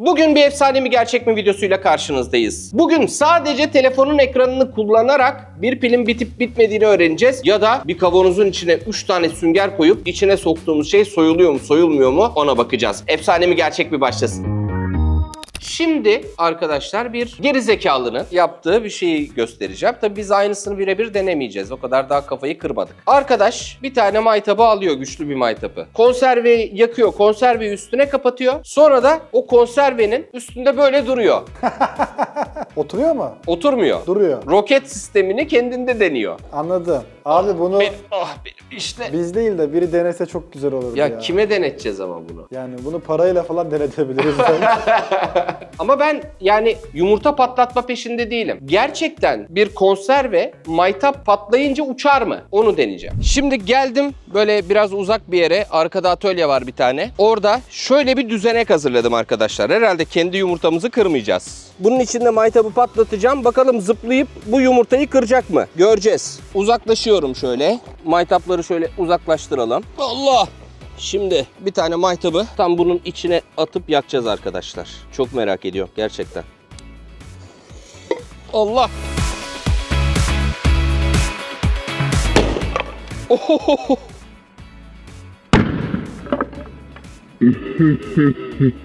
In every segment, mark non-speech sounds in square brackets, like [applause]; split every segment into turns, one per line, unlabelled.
Bugün bir efsane mi gerçek mi videosuyla karşınızdayız. Bugün sadece telefonun ekranını kullanarak bir pilin bitip bitmediğini öğreneceğiz. Ya da bir kavanozun içine 3 tane sünger koyup içine soktuğumuz şey soyuluyor mu soyulmuyor mu ona bakacağız. Efsane mi gerçek mi başlasın. Şimdi arkadaşlar bir geri zekalının yaptığı bir şeyi göstereceğim. Tabii biz aynısını birebir denemeyeceğiz. O kadar daha kafayı kırmadık. Arkadaş bir tane maytabı alıyor güçlü bir maytabı. Konserveyi yakıyor. Konserveyi üstüne kapatıyor. Sonra da o konservenin üstünde böyle duruyor. [laughs]
Oturuyor mu?
Oturmuyor.
Duruyor.
Roket sistemini kendinde deniyor.
Anladım. Abi bunu
Benim, ah benim işte.
biz değil de biri denese çok güzel olurdu ya.
Ya kime deneteceğiz ama bunu?
Yani bunu parayla falan denetebiliriz. [laughs]
Ama ben yani yumurta patlatma peşinde değilim. Gerçekten bir konserve maytap patlayınca uçar mı? Onu deneyeceğim. Şimdi geldim böyle biraz uzak bir yere. Arkada atölye var bir tane. Orada şöyle bir düzenek hazırladım arkadaşlar. Herhalde kendi yumurtamızı kırmayacağız. Bunun içinde maytabı patlatacağım. Bakalım zıplayıp bu yumurtayı kıracak mı? Göreceğiz. Uzaklaşıyorum şöyle. Maytapları şöyle uzaklaştıralım. Allah! Şimdi bir tane maytabı tam bunun içine atıp yakacağız arkadaşlar. Çok merak ediyorum gerçekten. Allah! Ohohoho! [laughs]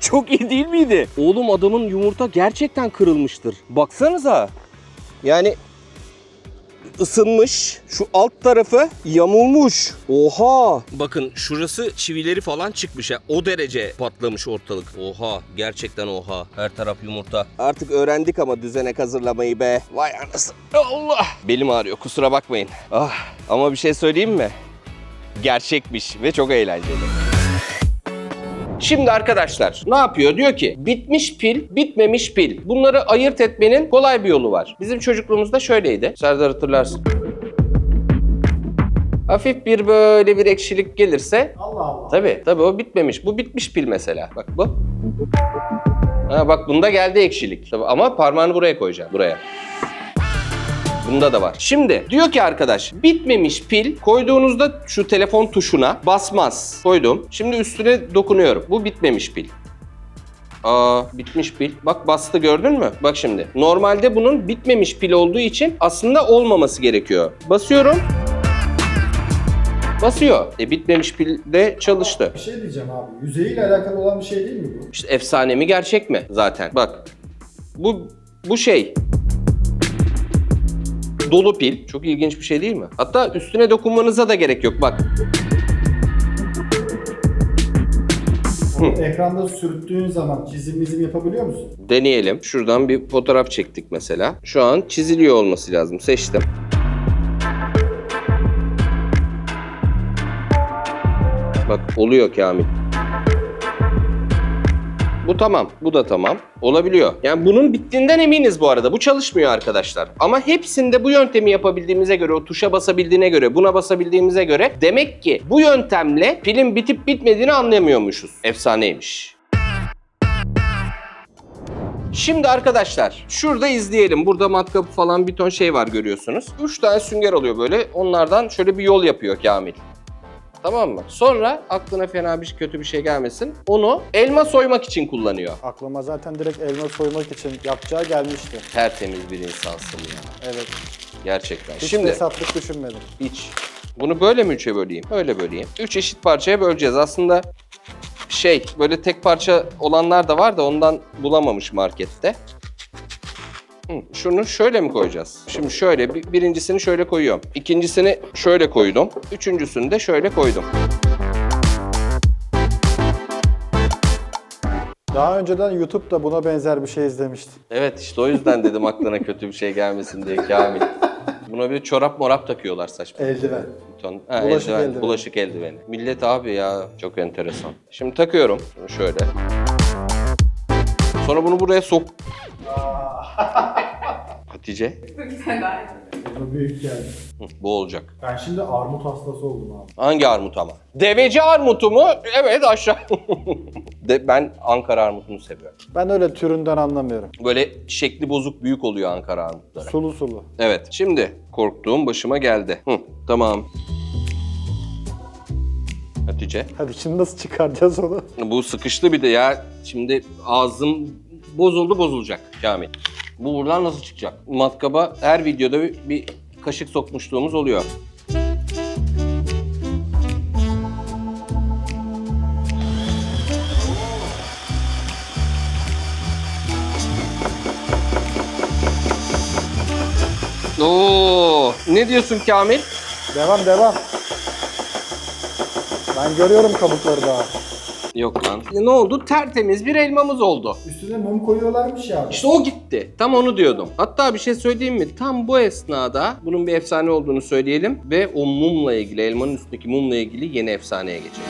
Çok iyi değil miydi? Oğlum adamın yumurta gerçekten kırılmıştır. Baksanıza. Yani ısınmış. Şu alt tarafı yamulmuş. Oha. Bakın şurası çivileri falan çıkmış ya. O derece patlamış ortalık. Oha. Gerçekten oha. Her taraf yumurta. Artık öğrendik ama düzenek hazırlamayı be. Vay anasını. Allah. Belim ağrıyor kusura bakmayın. Ah. Ama bir şey söyleyeyim mi? Gerçekmiş ve çok eğlenceli. Şimdi arkadaşlar ne yapıyor? Diyor ki bitmiş pil, bitmemiş pil. Bunları ayırt etmenin kolay bir yolu var. Bizim çocukluğumuzda şöyleydi. Serdar hatırlarsın. Hafif bir böyle bir ekşilik gelirse
Allah Allah.
tabii tabii o bitmemiş. Bu bitmiş pil mesela. Bak bu. Ha bak bunda geldi ekşilik. Tabii ama parmağını buraya koyacaksın. Buraya. Bunda da var. Şimdi diyor ki arkadaş bitmemiş pil koyduğunuzda şu telefon tuşuna basmaz. Koydum. Şimdi üstüne dokunuyorum. Bu bitmemiş pil. Aa bitmiş pil. Bak bastı gördün mü? Bak şimdi. Normalde bunun bitmemiş pil olduğu için aslında olmaması gerekiyor. Basıyorum. Basıyor. E bitmemiş pil de çalıştı.
Bir şey diyeceğim abi. Yüzeyiyle alakalı olan bir şey değil mi bu?
İşte efsane mi gerçek mi zaten? Bak. Bu bu şey. Dolu pil. Çok ilginç bir şey değil mi? Hatta üstüne dokunmanıza da gerek yok. Bak.
Ekranda sürttüğün zaman çizim mizim yapabiliyor musun?
Deneyelim. Şuradan bir fotoğraf çektik mesela. Şu an çiziliyor olması lazım. Seçtim. Bak oluyor Kamil. Bu tamam. Bu da tamam. Olabiliyor. Yani bunun bittiğinden eminiz bu arada. Bu çalışmıyor arkadaşlar. Ama hepsinde bu yöntemi yapabildiğimize göre, o tuşa basabildiğine göre, buna basabildiğimize göre demek ki bu yöntemle pilin bitip bitmediğini anlayamıyormuşuz. Efsaneymiş. Şimdi arkadaşlar şurada izleyelim. Burada matkapı falan bir ton şey var görüyorsunuz. 3 tane sünger oluyor böyle. Onlardan şöyle bir yol yapıyor Kamil. Tamam mı? Sonra aklına fena bir kötü bir şey gelmesin. Onu elma soymak için kullanıyor.
Aklıma zaten direkt elma soymak için yapacağı gelmişti.
Tertemiz bir insansın ya.
Evet.
Gerçekten.
Hiç
Şimdi
fesatlık düşünmedim.
iç. Bunu böyle mi üçe böleyim? Öyle böleyim. Üç eşit parçaya böleceğiz. Aslında şey böyle tek parça olanlar da var da ondan bulamamış markette. Şunu şöyle mi koyacağız? Şimdi şöyle bir- birincisini şöyle koyuyorum. İkincisini şöyle koydum. Üçüncüsünü de şöyle koydum.
Daha önceden YouTube'da buna benzer bir şey izlemiştim.
Evet işte o yüzden dedim aklına kötü bir şey gelmesin diye Kamil. Buna bir çorap morap takıyorlar saçma.
Eldiven.
Ton- Ha,
Bulaşık
eldiven,
eldiveni.
Bulaşık eldiveni. Millet abi ya çok enteresan. Şimdi takıyorum Şunu şöyle. Sonra bunu buraya sok. [laughs] Hatice.
Bu büyük geldi.
Hı, Bu olacak.
Ben şimdi armut hastası oldum abi.
Hangi armut ama? Deveci armutu mu? Evet aşağı. [laughs] De, ben Ankara armutunu seviyorum.
Ben öyle türünden anlamıyorum.
Böyle şekli bozuk büyük oluyor Ankara armutları.
Sulu sulu.
Evet. Şimdi korktuğum başıma geldi. Hı, tamam. Hatice.
Hadi şimdi nasıl çıkaracağız onu?
Bu sıkıştı bir de ya. Şimdi ağzım bozuldu bozulacak Kamil. Bu buradan nasıl çıkacak? Matkaba her videoda bir, bir kaşık sokmuşluğumuz oluyor. Oo, ne diyorsun Kamil?
Devam devam. Ben görüyorum kabukları daha.
Yok lan. Ne oldu? Tertemiz bir elmamız oldu.
Üstüne mum koyuyorlarmış ya.
İşte o gitti. Tam onu diyordum. Hatta bir şey söyleyeyim mi? Tam bu esnada bunun bir efsane olduğunu söyleyelim ve o mumla ilgili, elmanın üstündeki mumla ilgili yeni efsaneye geçelim.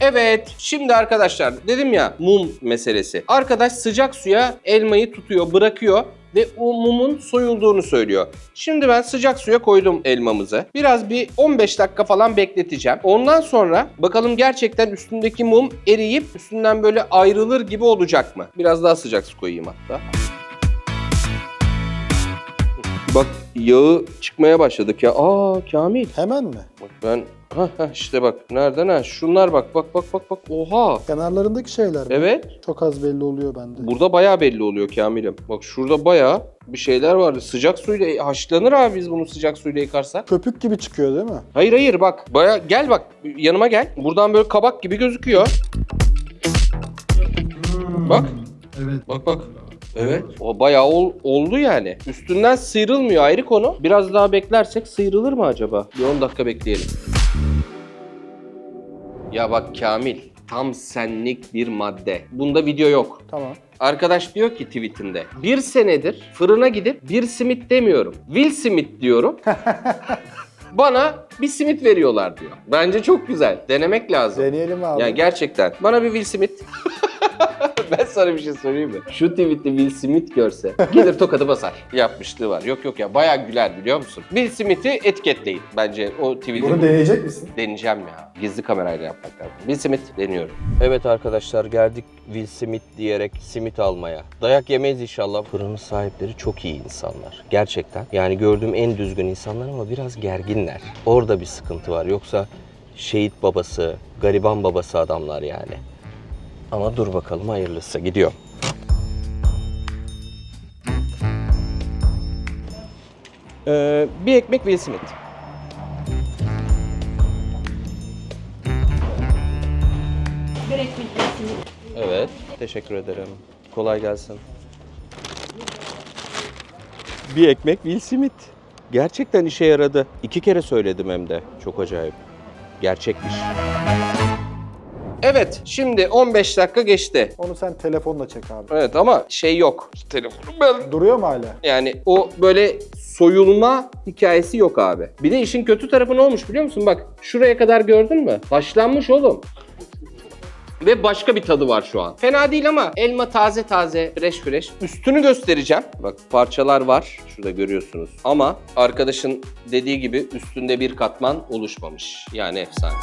Evet, şimdi arkadaşlar dedim ya mum meselesi. Arkadaş sıcak suya elmayı tutuyor, bırakıyor ve o mumun soyulduğunu söylüyor. Şimdi ben sıcak suya koydum elmamızı. Biraz bir 15 dakika falan bekleteceğim. Ondan sonra bakalım gerçekten üstündeki mum eriyip üstünden böyle ayrılır gibi olacak mı? Biraz daha sıcak su koyayım hatta. Bak yağı çıkmaya başladık ya. Aa Kamil.
Hemen mi?
Bak ben ha ha işte bak nereden ha şunlar bak bak bak bak bak oha.
Kenarlarındaki şeyler mi?
Evet
Çok az belli oluyor bende.
burada bayağı belli oluyor Kamil'im. Bak şurada bayağı bir şeyler vardı. Sıcak suyla e, haşlanır abi biz bunu sıcak suyla yıkarsak.
Köpük gibi çıkıyor değil mi?
Hayır hayır bak bayağı gel bak yanıma gel. Buradan böyle kabak gibi gözüküyor. Bak
Evet.
bak bak. Evet. O bayağı ol- oldu yani. Üstünden sıyrılmıyor ayrı konu. Biraz daha beklersek sıyrılır mı acaba? Bir 10 dakika bekleyelim. Ya bak Kamil, tam senlik bir madde. Bunda video yok.
Tamam.
Arkadaş diyor ki tweetinde, bir senedir fırına gidip bir simit demiyorum. Will Smith diyorum. [laughs] Bana bir simit veriyorlar diyor. Bence çok güzel. Denemek lazım.
Deneyelim abi.
Ya gerçekten. Bana bir Will Smith. [laughs] [laughs] ben sana bir şey söyleyeyim mi? Şu tweet'i Will Smith görse gelir tokadı basar. [laughs] Yapmışlığı var. Yok yok ya bayağı güler biliyor musun? Will Smith'i etiketleyin. Bence o tweet'i
Bunu deneyecek misin?
deneyeceğim ya. Gizli kamerayla yapmak lazım. Will Smith deniyorum. Evet arkadaşlar geldik Will Smith diyerek simit almaya. Dayak yemeyiz inşallah. Fırının sahipleri çok iyi insanlar. Gerçekten. Yani gördüğüm en düzgün insanlar ama biraz gerginler. Orada bir sıkıntı var. Yoksa şehit babası, gariban babası adamlar yani. Ama dur bakalım hayırlısı. Gidiyor. Ee, bir ekmek Will Smith.
Bir ekmek yesin.
Evet. Teşekkür ederim. Kolay gelsin. Bir ekmek Will Smith. Gerçekten işe yaradı. İki kere söyledim hem de. Çok acayip. Gerçekmiş. Evet, şimdi 15 dakika geçti.
Onu sen telefonla çek abi.
Evet ama şey yok. Telefonum ben.
Duruyor mu hala?
Yani o böyle soyulma hikayesi yok abi. Bir de işin kötü tarafı ne olmuş biliyor musun? Bak şuraya kadar gördün mü? Haşlanmış oğlum. Ve başka bir tadı var şu an. Fena değil ama elma taze taze, fresh fresh. Üstünü göstereceğim. Bak parçalar var. Şurada görüyorsunuz. Ama arkadaşın dediği gibi üstünde bir katman oluşmamış. Yani efsane.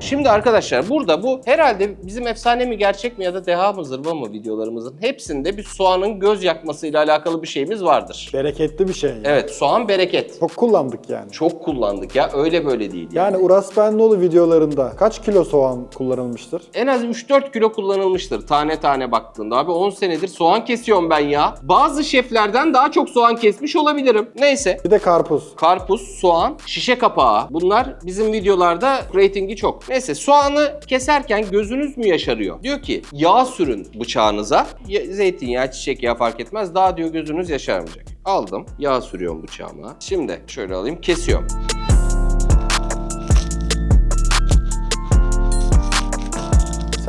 Şimdi arkadaşlar burada bu herhalde bizim efsane mi gerçek mi ya da deha mı zırva mı videolarımızın hepsinde bir soğanın göz yakmasıyla alakalı bir şeyimiz vardır.
Bereketli bir şey.
Evet soğan bereket.
Çok kullandık yani.
Çok kullandık ya öyle böyle değil.
Yani Uras Benlioğlu videolarında kaç kilo soğan kullanılmıştır?
En az 3-4 kilo kullanılmıştır tane tane baktığında. Abi 10 senedir soğan kesiyorum ben ya. Bazı şeflerden daha çok soğan kesmiş olabilirim. Neyse.
Bir de karpuz.
Karpuz, soğan, şişe kapağı. Bunlar bizim videolarda ratingi çok. Neyse soğanı keserken gözünüz mü yaşarıyor? Diyor ki yağ sürün bıçağınıza. Ya- Zeytinyağı, çiçek yağı fark etmez. Daha diyor gözünüz yaşarmayacak. Aldım. Yağ sürüyorum bıçağıma. Şimdi şöyle alayım. Kesiyorum.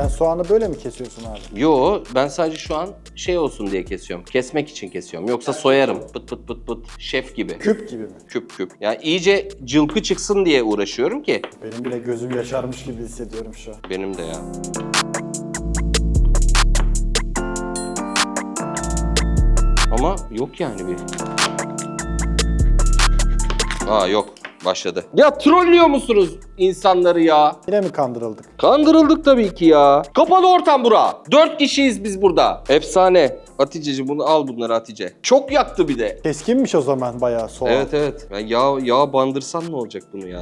Sen soğanı böyle mi kesiyorsun abi?
Yo ben sadece şu an şey olsun diye kesiyorum. Kesmek için kesiyorum. Yoksa soyarım. Pıt pıt pıt pıt. Şef gibi.
Küp gibi mi?
Küp küp. Yani iyice cılkı çıksın diye uğraşıyorum ki.
Benim bile gözüm yaşarmış gibi hissediyorum şu an.
Benim de ya. Ama yok yani bir. Aa yok. Başladı. Ya trollüyor musunuz insanları ya?
Yine mi kandırıldık?
Kandırıldık tabii ki ya. Kapalı ortam bura. Dört kişiyiz biz burada. Efsane. Hatice'cim bunu al bunları Hatice. Çok yaktı bir de.
Keskinmiş o zaman bayağı soğan.
Evet evet. Ya yağ, yağ bandırsan ne olacak bunu ya?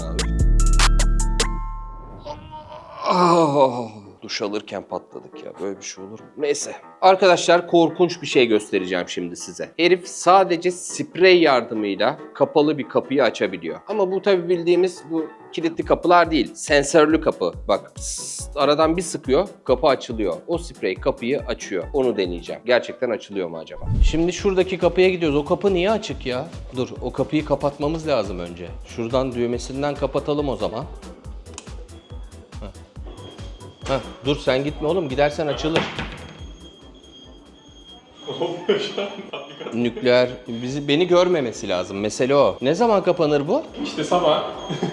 Ah, duş alırken patladık ya. Böyle bir şey olur mu? Neyse. Arkadaşlar korkunç bir şey göstereceğim şimdi size. Herif sadece sprey yardımıyla kapalı bir kapıyı açabiliyor. Ama bu tabi bildiğimiz bu kilitli kapılar değil. Sensörlü kapı. Bak psst, aradan bir sıkıyor kapı açılıyor. O sprey kapıyı açıyor. Onu deneyeceğim. Gerçekten açılıyor mu acaba? Şimdi şuradaki kapıya gidiyoruz. O kapı niye açık ya? Dur o kapıyı kapatmamız lazım önce. Şuradan düğmesinden kapatalım o zaman. Heh, dur sen gitme oğlum gidersen açılır. Nükleer bizi beni görmemesi lazım. Mesele o. Ne zaman kapanır bu?
İşte sabah.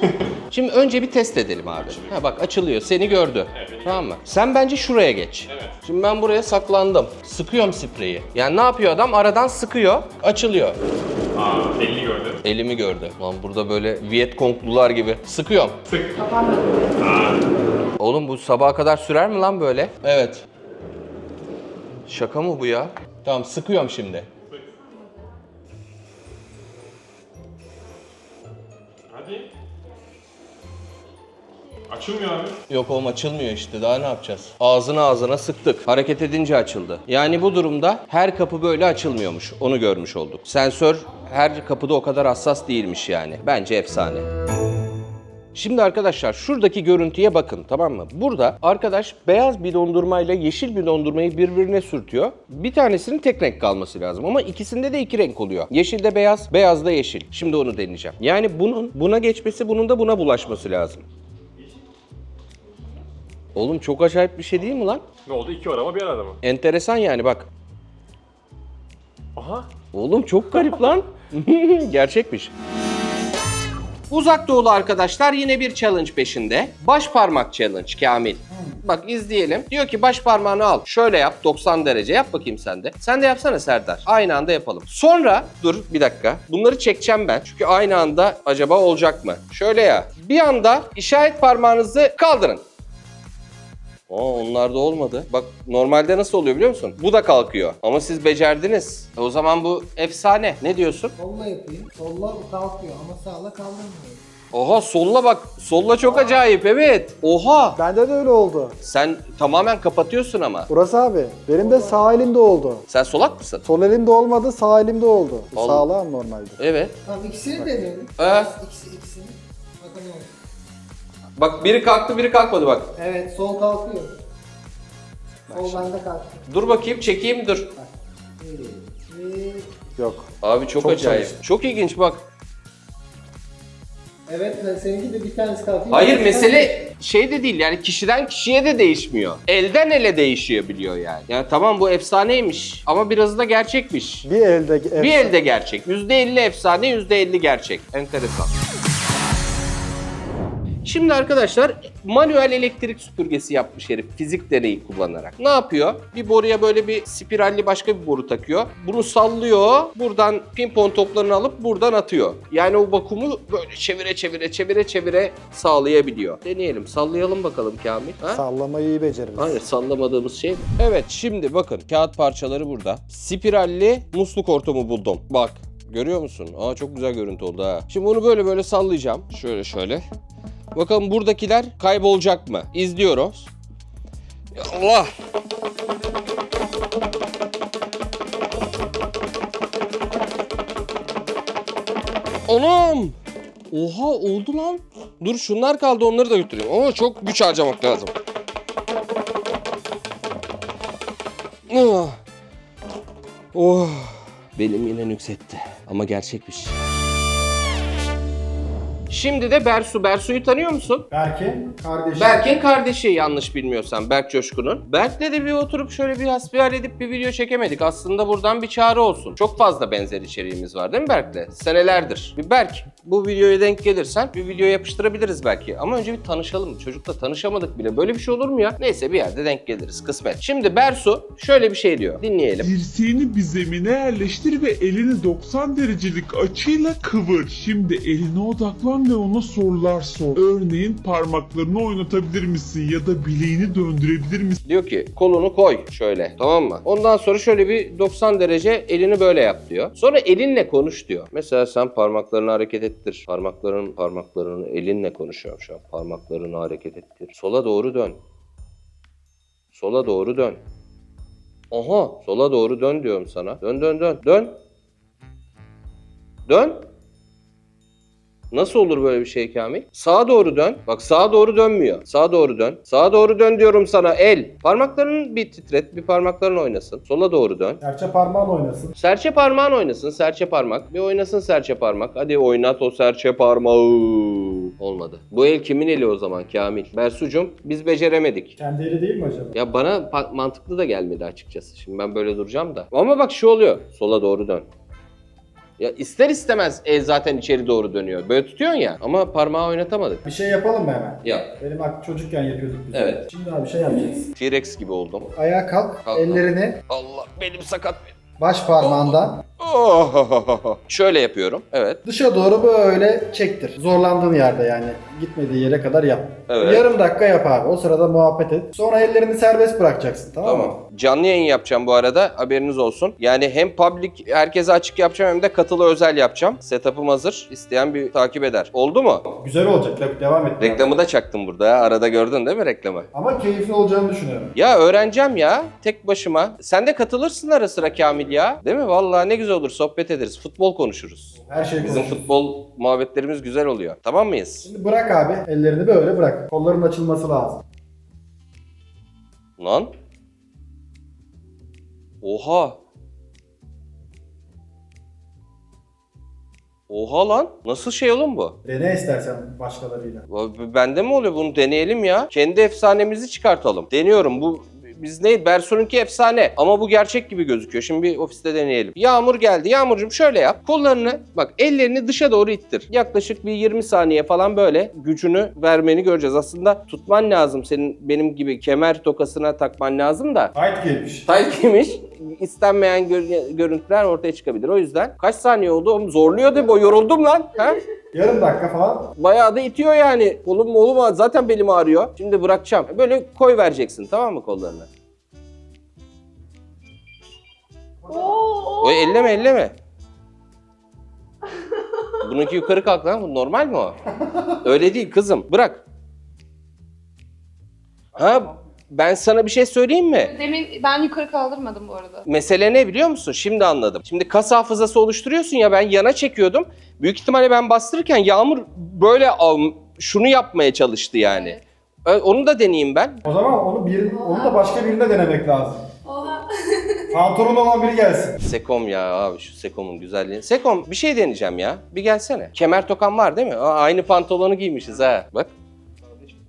[laughs]
Şimdi önce bir test edelim abi. Ha bak açılıyor. Seni gördü. Tamam mı? Sen bence şuraya geç.
Evet.
Şimdi ben buraya saklandım. Sıkıyorum spreyi. Yani ne yapıyor adam? Aradan sıkıyor. Açılıyor.
Aa, belli gördü.
Elimi gördü. Lan burada böyle Vietkonglular gibi. Sıkıyorum.
Sık.
Kapanmadı.
Oğlum bu sabaha kadar sürer mi lan böyle? Evet. Şaka mı bu ya? Tamam sıkıyorum şimdi.
Hadi. Açılmıyor abi.
Yok oğlum açılmıyor işte daha ne yapacağız? Ağzına ağzına sıktık. Hareket edince açıldı. Yani bu durumda her kapı böyle açılmıyormuş. Onu görmüş olduk. Sensör her kapıda o kadar hassas değilmiş yani. Bence efsane. Şimdi arkadaşlar şuradaki görüntüye bakın tamam mı? Burada arkadaş beyaz bir dondurmayla yeşil bir dondurmayı birbirine sürtüyor. Bir tanesinin tek renk kalması lazım ama ikisinde de iki renk oluyor. Yeşilde beyaz, beyazda yeşil. Şimdi onu deneyeceğim. Yani bunun buna geçmesi, bunun da buna bulaşması lazım. Oğlum çok acayip bir şey değil mi lan?
Ne oldu? İki var ama bir arada mı?
Enteresan yani bak.
Aha.
Oğlum çok garip lan. [laughs] Gerçekmiş. Uzak Doğulu arkadaşlar yine bir challenge peşinde. Baş parmak challenge Kamil. Bak izleyelim. Diyor ki baş parmağını al. Şöyle yap 90 derece yap bakayım sen de. Sen de yapsana Serdar. Aynı anda yapalım. Sonra dur bir dakika. Bunları çekeceğim ben. Çünkü aynı anda acaba olacak mı? Şöyle ya. Bir anda işaret parmağınızı kaldırın. Oo, onlar da olmadı. Bak normalde nasıl oluyor biliyor musun? Bu da kalkıyor. Ama siz becerdiniz. E, o zaman bu efsane. Ne diyorsun?
Solla yapayım. Solla kalkıyor ama sağla kaldırmıyor.
Oha solla bak. Solla çok acayip evet. Oha.
Bende de öyle oldu.
Sen tamamen kapatıyorsun ama.
Burası abi. Benim de sağ elimde oldu.
Sen solak mısın?
Sol elimde olmadı, sağ elimde oldu.
Oğlum.
Sağlam normalde.
Evet.
Tamam ikisini deneyelim.
Ee?
İkisi, ikisini. Oldu.
Bak biri kalktı biri kalkmadı bak.
Evet sol kalkıyor. Sol bende kalktı.
Dur bakayım çekeyim dur.
Bir.
Yok.
Abi çok,
Çok
acayip.
çalıştı.
Çok ilginç bak.
Evet ben seninki de bir tanesi kalkıyor.
Hayır
Bir
mesele şey de değil yani kişiden kişiye de değişmiyor. Elden ele değişiyor biliyor yani. Yani tamam bu efsaneymiş ama biraz da gerçekmiş.
Bir elde
Bir elde gerçek. %50 efsane, %50 gerçek. Enteresan. Şimdi arkadaşlar manuel elektrik süpürgesi yapmış herif fizik deneyi kullanarak. Ne yapıyor? Bir boruya böyle bir spiralli başka bir boru takıyor. Bunu sallıyor. Buradan pimpon toplarını alıp buradan atıyor. Yani o vakumu böyle çevire çevire çevire çevire sağlayabiliyor. Deneyelim. Sallayalım bakalım Kamil. Ha?
Sallamayı iyi beceririz.
Hayır sallamadığımız şey? Evet şimdi bakın kağıt parçaları burada. Spiralli musluk hortumu buldum. Bak görüyor musun? Aa çok güzel görüntü oldu ha. Şimdi bunu böyle böyle sallayacağım. Şöyle şöyle. Bakalım buradakiler kaybolacak mı? İzliyoruz. Allah! Anam! Oha oldu lan. Dur şunlar kaldı onları da götüreyim. Ama çok güç harcamak lazım. Ah. Oh. Belim yine nüksetti. Ama gerçekmiş. Şimdi de Bersu. Bersu'yu tanıyor musun?
Berke kardeşim.
Berk'in kardeşi yanlış bilmiyorsam Berk Coşkun'un. Berk'le de bir oturup şöyle bir hasbihal edip bir video çekemedik. Aslında buradan bir çağrı olsun. Çok fazla benzer içeriğimiz var değil mi Berk'le? Senelerdir. Bir Berk bu videoya denk gelirsen bir video yapıştırabiliriz belki. Ama önce bir tanışalım. Çocukla tanışamadık bile. Böyle bir şey olur mu ya? Neyse bir yerde denk geliriz. Kısmet. Şimdi Bersu şöyle bir şey diyor. Dinleyelim.
Dirseğini bir zemine yerleştir ve elini 90 derecelik açıyla kıvır. Şimdi eline odaklan ve ona sorular sor. Örneğin parmaklarını oynatabilir misin ya da bileğini döndürebilir misin?
Diyor ki kolunu koy şöyle tamam mı? Ondan sonra şöyle bir 90 derece elini böyle yap diyor. Sonra elinle konuş diyor. Mesela sen parmaklarını hareket ettir. Parmakların parmaklarını elinle konuşuyorum şu an. Parmaklarını hareket ettir. Sola doğru dön. Sola doğru dön. Aha sola doğru dön diyorum sana. Dön dön dön. Dön. Dön. Nasıl olur böyle bir şey Kamil? Sağa doğru dön. Bak sağa doğru dönmüyor. Sağa doğru dön. Sağa doğru dön diyorum sana. El. Parmaklarını bir titret. Bir parmakların oynasın. Sola doğru dön.
Serçe parmağın oynasın.
Serçe parmağın oynasın. Serçe parmak. Bir oynasın serçe parmak. Hadi oynat o serçe parmağı. Olmadı. Bu el kimin eli o zaman Kamil? Bersucum biz beceremedik.
Kendi eli değil mi acaba?
Ya bana pa- mantıklı da gelmedi açıkçası. Şimdi ben böyle duracağım da. Ama bak şu oluyor. Sola doğru dön. Ya ister istemez el zaten içeri doğru dönüyor. Böyle tutuyorsun ya ama parmağı oynatamadık.
Bir şey yapalım mı hemen?
Yap.
Benim ak çocukken yapıyorduk biz.
Evet.
Şimdi abi bir şey yapacağız.
T-Rex gibi oldum.
Ayağa kalk,
Kalk.
ellerini
Allah benim sakat.
baş parmağından
Oh. Şöyle yapıyorum. Evet.
dışa doğru böyle çektir. Zorlandığın yerde yani gitmediği yere kadar yap.
Evet.
Yarım dakika yap abi. O sırada muhabbet et. Sonra ellerini serbest bırakacaksın tamam,
Tamam.
mı?
Canlı yayın yapacağım bu arada. Haberiniz olsun. Yani hem public herkese açık yapacağım hem de katılı özel yapacağım. Setup'ım hazır. İsteyen bir takip eder. Oldu mu?
Güzel olacak. Tabii devam et.
Reklamı da çaktım burada ya. Arada gördün değil mi reklamı?
Ama keyifli olacağını düşünüyorum.
Ya öğreneceğim ya tek başıma. Sen de katılırsın ara sıra Kamil ya. Değil mi? Vallahi ne güzel olur sohbet ederiz. Futbol konuşuruz.
Her şey
Bizim
konuşuruz.
futbol muhabbetlerimiz güzel oluyor. Tamam mıyız?
Şimdi bırak abi. Ellerini böyle bırak. Kolların açılması lazım.
Lan. Oha. Oha lan. Nasıl şey oğlum bu?
Dene istersen başkalarıyla.
Bende mi oluyor? Bunu deneyelim ya. Kendi efsanemizi çıkartalım. Deniyorum. Bu biz ne? Bersun'unki efsane. Ama bu gerçek gibi gözüküyor. Şimdi bir ofiste deneyelim. Yağmur geldi. Yağmurcuğum şöyle yap. Kollarını bak ellerini dışa doğru ittir. Yaklaşık bir 20 saniye falan böyle gücünü vermeni göreceğiz. Aslında tutman lazım. Senin benim gibi kemer tokasına takman lazım da.
Tight giymiş.
Tight giymiş. istenmeyen gör- görüntüler ortaya çıkabilir. O yüzden kaç saniye oldu? Oğlum zorluyor bu. Yoruldum lan. Ha?
Yarım dakika falan.
Bayağı da itiyor yani. Kolum molum ağrıyor. Zaten belim ağrıyor. Şimdi bırakacağım. Böyle koy vereceksin tamam mı kollarını?
Oo.
O elleme elleme. Bununki yukarı kalk lan. Bu normal mi o? Öyle değil kızım. Bırak. Ha ben sana bir şey söyleyeyim mi?
Demin ben yukarı kaldırmadım bu arada.
Mesele ne biliyor musun? Şimdi anladım. Şimdi kas hafızası oluşturuyorsun ya ben yana çekiyordum. Büyük ihtimalle ben bastırırken Yağmur böyle al- şunu yapmaya çalıştı yani.
Evet.
Ö- Onu da deneyeyim ben.
O zaman onu bir, onu da başka birine denemek lazım.
Oha. [laughs]
Pantolon olan biri gelsin.
Sekom ya abi şu Sekom'un güzelliği. Sekom bir şey deneyeceğim ya. Bir gelsene. Kemer tokan var değil mi? Aa, aynı pantolonu giymişiz ha. Bak.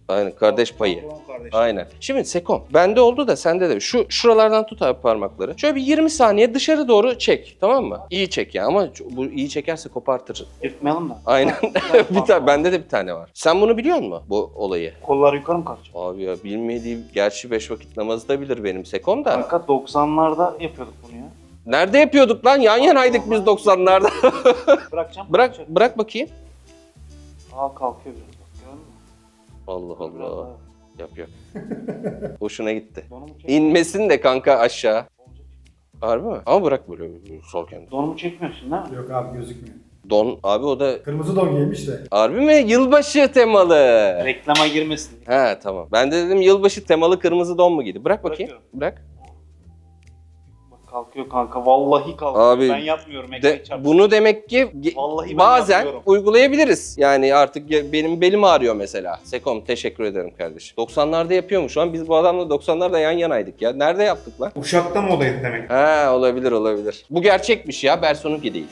Aynen kardeş payı. Aynen. Şimdi Sekom bende oldu da sende de. Şu şuralardan tut abi parmakları. Şöyle bir 20 saniye dışarı doğru çek. Tamam mı? İyi çek ya ama bu iyi çekerse kopartır.
Yırtmayalım da.
Aynen. [laughs] [laughs] bir tane bende de bir tane var. Sen bunu biliyor musun bu olayı?
Kollar yukarı mı kalkacak?
Abi ya bilmediğim gerçi 5 vakit namazı da bilir benim Sekom da.
Kanka 90'larda yapıyorduk bunu ya.
Nerede yapıyorduk lan? Yan yanaydık biz 90'larda.
Bırakacağım. [laughs]
bırak bırak bakayım.
Aa kalkıyor biraz?
Allah Allah. Yap yap. [laughs] Hoşuna gitti.
Donumu çek.
İnmesin de kanka aşağı. Harbi mi? Ama bırak böyle sol kendini.
Donumu çekmiyorsun değil mi?
Yok abi gözükmüyor.
Don abi o da
Kırmızı don giymiş de.
harbi mi? Yılbaşı temalı.
Reklama girmesin. diye.
He tamam. Ben de dedim yılbaşı temalı kırmızı don mu giydi? Bırak bakayım.
Bırakıyorum.
Bırak.
Kalkıyor kanka. Vallahi kalkıyor.
Abi,
ben yapmıyorum.
De, bunu demek ki
Vallahi
bazen
yapıyorum.
uygulayabiliriz. Yani artık benim belim ağrıyor mesela. Sekom teşekkür ederim kardeşim. 90'larda yapıyormuş. Şu an biz bu adamla 90'larda yan yanaydık ya. Nerede yaptık lan?
Uşakta mı olaydı demek?
Ha olabilir olabilir. Bu gerçekmiş ya Berson'unki değil.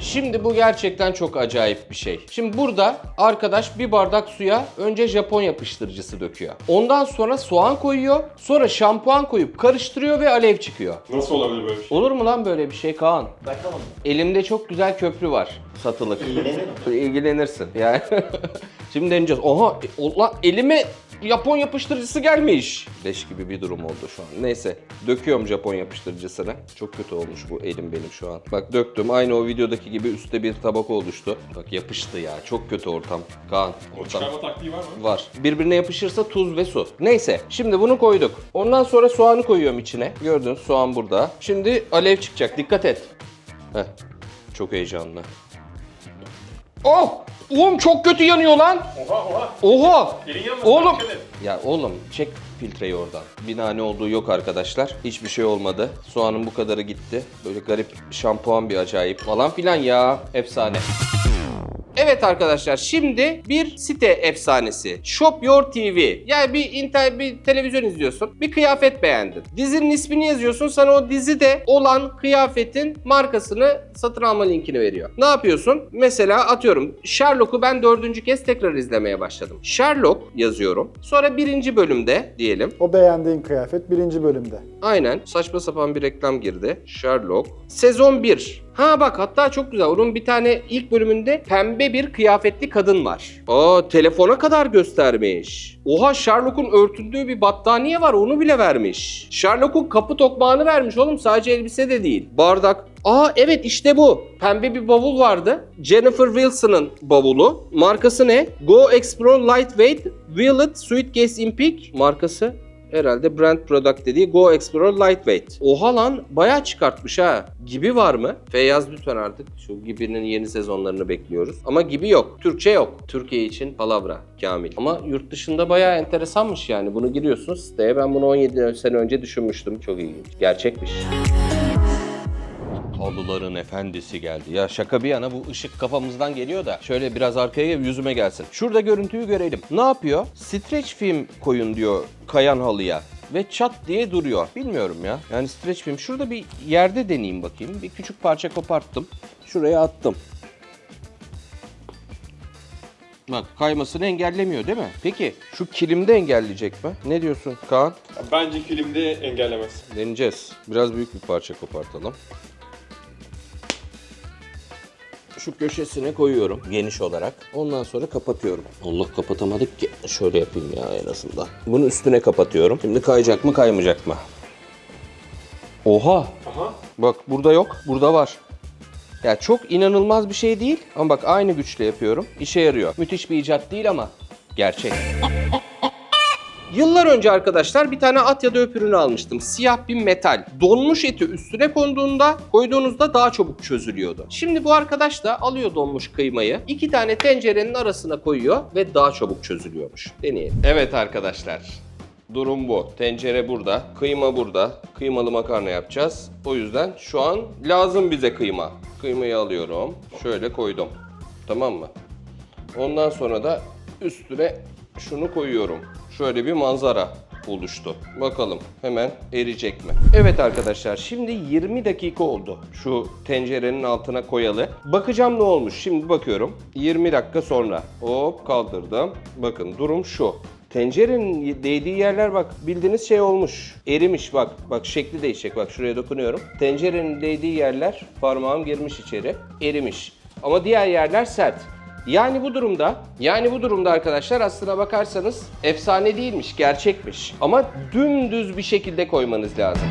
Şimdi bu gerçekten çok acayip bir şey. Şimdi burada arkadaş bir bardak suya önce Japon yapıştırıcısı döküyor. Ondan sonra soğan koyuyor. Sonra şampuan koyup karıştırıyor ve alev çıkıyor.
Nasıl olabilir böyle bir şey?
Olur mu lan böyle bir şey Kaan? Elimde çok güzel köprü var satılık. İlgilenirsin yani. [laughs] Şimdi deneyeceğiz. Oha e, o- lan elimi Japon yapıştırıcısı gelmiş. Leş gibi bir durum oldu şu an. Neyse döküyorum Japon yapıştırıcısını. Çok kötü olmuş bu elim benim şu an. Bak döktüm aynı o videodaki gibi üstte bir tabaka oluştu. Bak yapıştı ya çok kötü ortam. Kaan
O
ortam.
çıkarma taktiği var mı?
Var. Birbirine yapışırsa tuz ve su. Neyse şimdi bunu koyduk. Ondan sonra soğanı koyuyorum içine. Gördün soğan burada. Şimdi alev çıkacak dikkat et. Heh. Çok heyecanlı. Oh! Oğlum çok kötü yanıyor lan.
Oha oha.
Oha!
Elin yanmasın.
Oğlum! Ya oğlum çek filtreyi oradan. Bir nane olduğu yok arkadaşlar. Hiçbir şey olmadı. Soğanın bu kadarı gitti. Böyle garip şampuan bir acayip falan filan ya. Efsane. Evet arkadaşlar şimdi bir site efsanesi. Shop Your TV. Yani bir internet bir televizyon izliyorsun. Bir kıyafet beğendin. Dizinin ismini yazıyorsun. Sana o dizide olan kıyafetin markasını satın alma linkini veriyor. Ne yapıyorsun? Mesela atıyorum Sherlock'u ben dördüncü kez tekrar izlemeye başladım. Sherlock yazıyorum. Sonra birinci bölümde diyelim.
O beğendiğin kıyafet birinci bölümde.
Aynen saçma sapan bir reklam girdi. Sherlock. Sezon 1. Ha bak hatta çok güzel. Onun bir tane ilk bölümünde pembe bir kıyafetli kadın var. Aa telefona kadar göstermiş. Oha Sherlock'un örtündüğü bir battaniye var onu bile vermiş. Sherlock'un kapı tokmağını vermiş oğlum sadece elbise de değil. Bardak. Aa evet işte bu. Pembe bir bavul vardı. Jennifer Wilson'ın bavulu. Markası ne? Go Explore Lightweight Violet Suitcase in Pink. Markası Herhalde brand product dediği Go Explorer Lightweight. Oha lan bayağı çıkartmış ha. Gibi var mı? Feyyaz lütfen artık şu Gibi'nin yeni sezonlarını bekliyoruz. Ama Gibi yok. Türkçe yok. Türkiye için palavra Kamil. Ama yurt dışında bayağı enteresanmış yani. Bunu giriyorsun siteye. Ben bunu 17 sene önce düşünmüştüm. Çok ilginç. Gerçekmiş. Halıların efendisi geldi. Ya şaka bir yana bu ışık kafamızdan geliyor da şöyle biraz arkaya yüzüme gelsin. Şurada görüntüyü görelim. Ne yapıyor? Streç film koyun diyor kayan halıya ve çat diye duruyor. Bilmiyorum ya. Yani streç film. Şurada bir yerde deneyeyim bakayım. Bir küçük parça koparttım. Şuraya attım. Bak kaymasını engellemiyor değil mi? Peki şu kilimde engelleyecek mi? Ne diyorsun Kaan?
Bence filmde engellemez.
Deneyeceğiz. Biraz büyük bir parça kopartalım. Şu köşesine koyuyorum geniş olarak. Ondan sonra kapatıyorum. Allah kapatamadık ki. Şöyle yapayım ya en azından. Bunu üstüne kapatıyorum. Şimdi kayacak mı kaymayacak mı? Oha!
Aha.
Bak burada yok, burada var. Ya çok inanılmaz bir şey değil ama bak aynı güçle yapıyorum. İşe yarıyor. Müthiş bir icat değil ama gerçek. [laughs] Yıllar önce arkadaşlar bir tane at ya da öpürünü almıştım. Siyah bir metal. Donmuş eti üstüne konduğunda koyduğunuzda daha çabuk çözülüyordu. Şimdi bu arkadaş da alıyor donmuş kıymayı. iki tane tencerenin arasına koyuyor ve daha çabuk çözülüyormuş. Deneyelim. Evet arkadaşlar. Durum bu. Tencere burada, kıyma burada. Kıymalı makarna yapacağız. O yüzden şu an lazım bize kıyma. Kıymayı alıyorum. Şöyle koydum. Tamam mı? Ondan sonra da üstüne şunu koyuyorum. Şöyle bir manzara oluştu. Bakalım hemen eriyecek mi? Evet arkadaşlar şimdi 20 dakika oldu. Şu tencerenin altına koyalı. Bakacağım ne olmuş. Şimdi bakıyorum. 20 dakika sonra. Hop kaldırdım. Bakın durum şu. Tencerenin değdiği yerler bak bildiğiniz şey olmuş. Erimiş bak. Bak şekli değişecek. Bak şuraya dokunuyorum. Tencerenin değdiği yerler parmağım girmiş içeri. Erimiş. Ama diğer yerler sert. Yani bu durumda, yani bu durumda arkadaşlar aslına bakarsanız efsane değilmiş, gerçekmiş. Ama dümdüz bir şekilde koymanız lazım.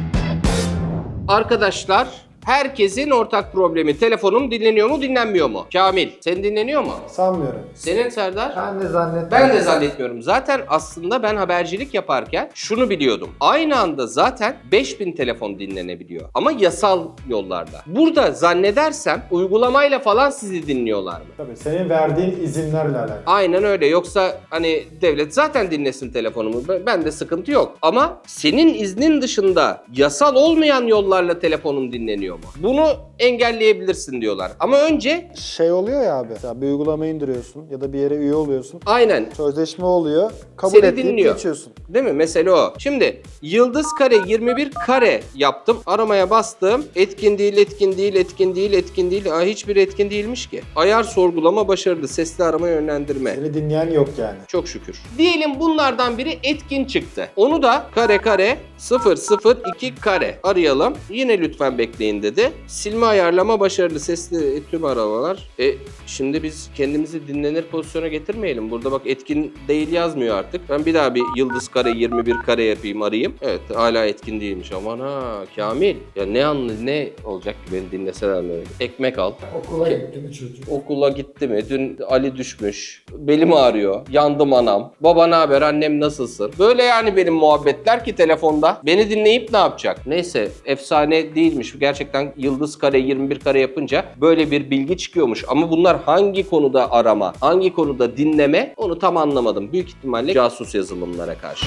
Arkadaşlar, herkesin ortak problemi. Telefonum dinleniyor mu, dinlenmiyor mu? Kamil, senin dinleniyor mu?
Sanmıyorum.
Senin Serdar?
Ben de zannetmiyorum.
Ben de zannetmiyorum. Zaten aslında ben habercilik yaparken şunu biliyordum. Aynı anda zaten 5000 telefon dinlenebiliyor. Ama yasal yollarla. Burada zannedersem uygulamayla falan sizi dinliyorlar mı?
Tabii senin verdiğin izinlerle alakalı.
Aynen öyle. Yoksa hani devlet zaten dinlesin telefonumu. Ben- de sıkıntı yok. Ama senin iznin dışında yasal olmayan yollarla telefonun dinleniyor mu? Bunu engelleyebilirsin diyorlar. Ama önce
Şey oluyor ya abi. Mesela bir uygulamayı indiriyorsun ya da bir yere üye oluyorsun.
aynen
Sözleşme oluyor. Kabul
Seni
et deyip
dinliyor.
geçiyorsun.
Değil mi? Mesele o. Şimdi yıldız kare 21 kare yaptım. Aramaya bastım. Etkin değil, etkin değil, etkin değil, etkin değil. Aa, hiçbir etkin değilmiş ki. Ayar sorgulama başarılı. Sesli arama yönlendirme.
Seni dinleyen yok yani.
Çok şükür. Diyelim bunlardan biri etkin çıktı. Onu da kare kare 002 kare. Arayalım. Yine lütfen bekleyin dedi. Silme ayarlama başarılı sesli tüm aramalar. E şimdi biz kendimizi dinlenir pozisyona getirmeyelim. Burada bak etkin değil yazmıyor artık. Ben bir daha bir yıldız kare 21 kare yapayım arayayım. Evet hala etkin değilmiş. Aman ha Kamil. Ya ne anlı ne olacak ki beni dinleseler mi? Ekmek al.
Okula gitti mi çocuk?
Okula gitti mi? Dün Ali düşmüş. Belim ağrıyor. Yandım anam. Baba ne haber? Annem nasılsın? Böyle yani benim muhabbetler ki telefonda. Beni dinleyip ne yapacak? Neyse efsane değilmiş. Gerçekten yıldız kare 21 kare yapınca böyle bir bilgi çıkıyormuş. Ama bunlar hangi konuda arama, hangi konuda dinleme onu tam anlamadım. Büyük ihtimalle casus yazılımlara karşı.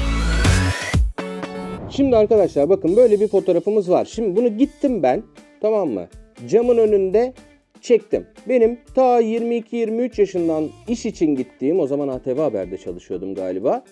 Şimdi arkadaşlar bakın böyle bir fotoğrafımız var. Şimdi bunu gittim ben tamam mı? Camın önünde çektim. Benim ta 22-23 yaşından iş için gittiğim o zaman ATV Haber'de çalışıyordum galiba.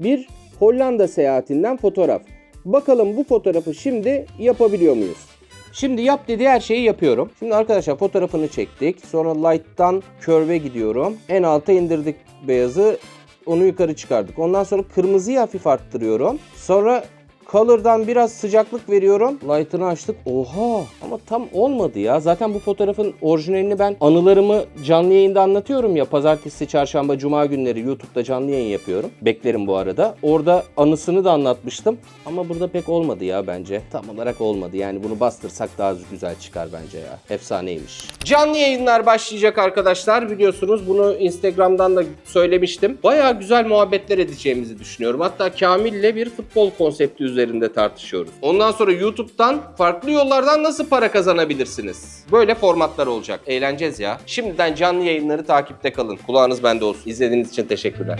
Bir Hollanda seyahatinden fotoğraf. Bakalım bu fotoğrafı şimdi yapabiliyor muyuz? Şimdi yap dediği her şeyi yapıyorum. Şimdi arkadaşlar fotoğrafını çektik. Sonra light'tan curve'e gidiyorum. En alta indirdik beyazı. Onu yukarı çıkardık. Ondan sonra kırmızıyı hafif arttırıyorum. Sonra Color'dan biraz sıcaklık veriyorum. Light'ını açtık. Oha! Ama tam olmadı ya. Zaten bu fotoğrafın orijinalini ben anılarımı canlı yayında anlatıyorum ya. Pazartesi, çarşamba, cuma günleri YouTube'da canlı yayın yapıyorum. Beklerim bu arada. Orada anısını da anlatmıştım. Ama burada pek olmadı ya bence. Tam olarak olmadı. Yani bunu bastırsak daha güzel çıkar bence ya. Efsaneymiş. Canlı yayınlar başlayacak arkadaşlar. Biliyorsunuz bunu Instagram'dan da söylemiştim. Bayağı güzel muhabbetler edeceğimizi düşünüyorum. Hatta Kamil'le bir futbol konsepti üzerinde tartışıyoruz. Ondan sonra YouTube'dan farklı yollardan nasıl para kazanabilirsiniz? Böyle formatlar olacak. Eğleneceğiz ya. Şimdiden canlı yayınları takipte kalın. Kulağınız bende olsun. İzlediğiniz için teşekkürler.